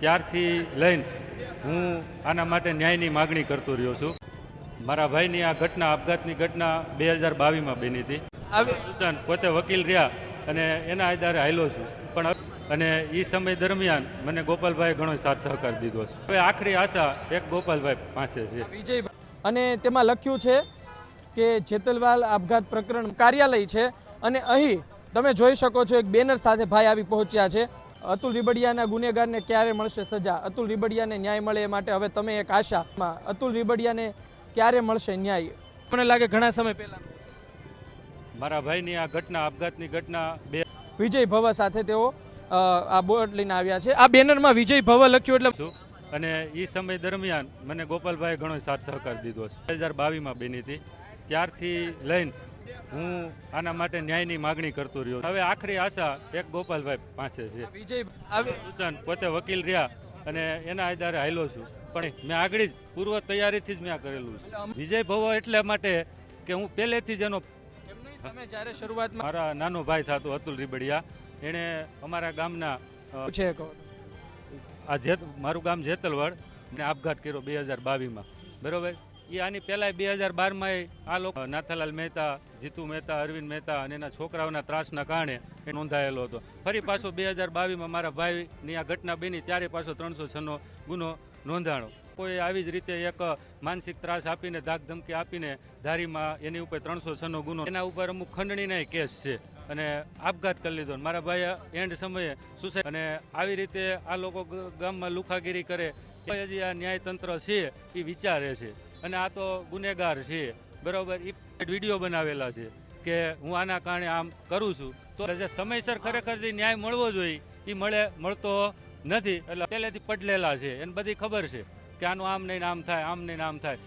ત્યારથી લઈને હું આના માટે ન્યાયની માગણી કરતો રહ્યો છું. મારા ભાઈની આ ઘટના આપઘાતની ઘટના બે હજાર બાવીસમાં બની હતી. પોતે વકીલ રહ્યા અને એના આધારે હાયલો છું. પણ અને એ સમય દરમિયાન મને ગોપાલભાઈ ઘણો સાથ સહકાર દીધો છે. હવે આખરી આશા એક ગોપાલભાઈ પાસે છે. વિજય અને તેમાં લખ્યું છે કે જેતલવાલ આપઘાત પ્રકરણ કાર્યાલય છે. અને અહીં તમે જોઈ શકો છો એક બેનર સાથે ભાઈ આવી પહોંચ્યા છે. અતુલ રીબડિયાના ગુનેગારને ક્યારે મળશે સજા? અતુલ રીબડિયાને ન્યાય મળે એ માટે હવે તમે એક આશામાં અતુલ રીબડિયાને ક્યારે મળશે ન્યાય? મને લાગે ઘણા સમય પહેલા. મારા ભાઈની આ ઘટના આપઘાતની ઘટના બે વિજય ભવ સાથે તેઓ આ બોર્ડ લઈને આવ્યા છે. આ બેનરમાં વિજય ભવ લખ્યું એટલે અને એ સમય દરમિયાન મને ગોપાલભાઈ ઘણો સાથ સહકાર દીધો છે. બે હજાર બાવીસમાં બની હતી. ત્યારથી લઈને હું આના માટે ન્યાયની માગણી કરતો રહ્યો. હવે આખરી આશા એક ગોપાલભાઈ પાસે છે. વિજય પોતે વકીલ રહ્યા અને એના આધારે હાલ્યો છું. પણ મેં આગળ જ પૂર્વ તૈયારીથી જ મેં કરેલું છે. વિજય ભવો એટલે માટે કે હું પહેલેથી જ એનો જ્યારે શરૂઆતમાં મારા નાનો ભાઈ થતો અતુલ રીબડિયા એણે અમારા ગામના છે આ જેત મારું ગામ જેતલવાડ ને આપઘાત કર્યો બે હજાર બાવીસમાં. બરોબર? એ આની પહેલાં બે હજાર બારમાં આ લોકો નાથાલાલ મહેતા, જીતુ મહેતા, અરવિંદ મહેતા અને એના છોકરાઓના ત્રાસના કારણે એ નોંધાયેલો હતો. ફરી પાછો બે હજાર બાવીસમાં મારા ભાઈની આ ઘટના બની, ત્યારે પાછો ત્રણસો છનો ગુનો નોંધાણો. કોઈ આવી જ રીતે એક માનસિક ત્રાસ આપીને ધાક ધમકી આપીને ધારીમાં એની ઉપર ત્રણસો છનો ગુનો. એના ઉપર અમુક ખંડણીના કેસ છે અને આપઘાત કરી લીધો. મારા ભાઈએ એન્ડ સમયે સુસાઇડ અને આવી રીતે આ લોકો ગામમાં લુખાગીરી કરે. હજી આ ન્યાયતંત્ર છે, એ વિચારે છે. અને આ તો ગુનેગાર છે, બરોબર? એ વીડિયો બનાવેલા છે કે હું આના કારણે આમ કરું છું. તો જે સમયસર ખરેખર જે ન્યાય મળવો જોઈએ એ મળે, મળતો નથી. એટલે પહેલેથી પડલેલા છે, એને બધી ખબર છે. કે આનું આમ નહીં નામ થાય, આમ નહીં નામ થાય.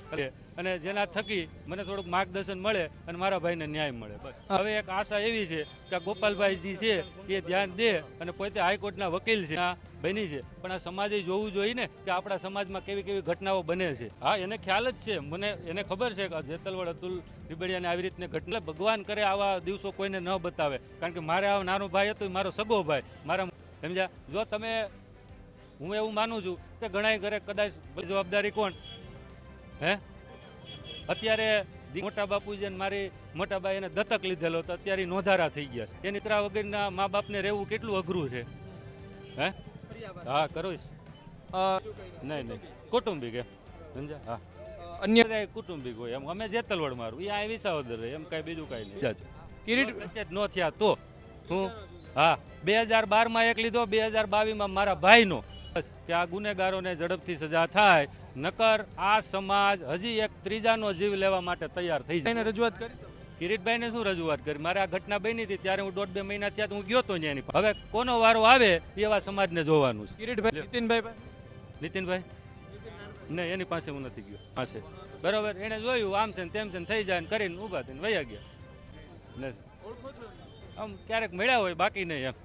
અને જેના થકી મને થોડુંક માર્ગદર્શન મળે અને મારા ભાઈને ન્યાય મળે. હવે એક આશા એવી છે કે આ ગોપાલભાઈજી છે, એ ધ્યાન દે અને પોતે હાઈકોર્ટના વકીલ છે, બની છે. પણ આ સમાજે જોવું જોઈએ ને કે આપણા સમાજમાં કેવી કેવી ઘટનાઓ બને છે. હા, એને ખ્યાલ જ છે. મને, એને ખબર છે કે જેતલવડ, અતુલ રીબડિયાને આવી રીતની ઘટના ભગવાન કરે આવા દિવસો કોઈને ન બતાવે. કારણ કે મારે આ નાનો ભાઈ હતો મારો સગો ભાઈ. મારા, સમજ્યા? જો તમે હું એવું માનું છું કે ઘણા ઘરે કદાચ જવાબદારી કોણ? હે? અત્યારે દી- મોટા બાપુજી અને મારી મોટા બાઈ એને દત્તક લીધેલો તો અત્યારે નોંધારા થઈ ગયા છે. એ નીકળા વગરના મા બાપને રહેવું કેટલું અઘરું છે? હે? હા કરોશ અ, નહીં નહીં. કુટુંબિક એમ. સમજ્યા? હા. અન્ય કુટુંબિક હોય એમ. અમે જેતલવડ મારું એ આ વિસાવદર રહે એમ કાંઈ બીજું કાંઈ નહીં. કિરીટ સચેત ન થયા તો. હું? હા. બે હજાર બારમાં એક લીધો બે હજાર બાવીસમાં મારા ભાઈનો કે આ ગુનેગારોને ઝડપથી સજા થાય. નકર આ સમાજ હજી એક ત્રીજાનો જીવ લેવા માટે તૈયાર થઈ જાય. એને રજૂઆત કરી કિરીટભાઈને શું રજૂઆત કરી? મારે આ ઘટના બની હતી ત્યારે હું દોઢ બે મહિના થયા હું ગયો તો ત્યાંની હવે કોનો વારો આવે એવા સમાજને જોવાનું છે. કિરીટભાઈ નીતિનભાઈ? નીતિનભાઈ? નહીં એની પાસે હું નથી ગયો. પાસે બરાબર એણે જોયું આમ છે ને તેમ છે ને થઈ જાય ને કરીને ઊભા થઈને વયા ગયા. આમ ક્યારેક મળ્યા હોય બાકી નહીં એમ.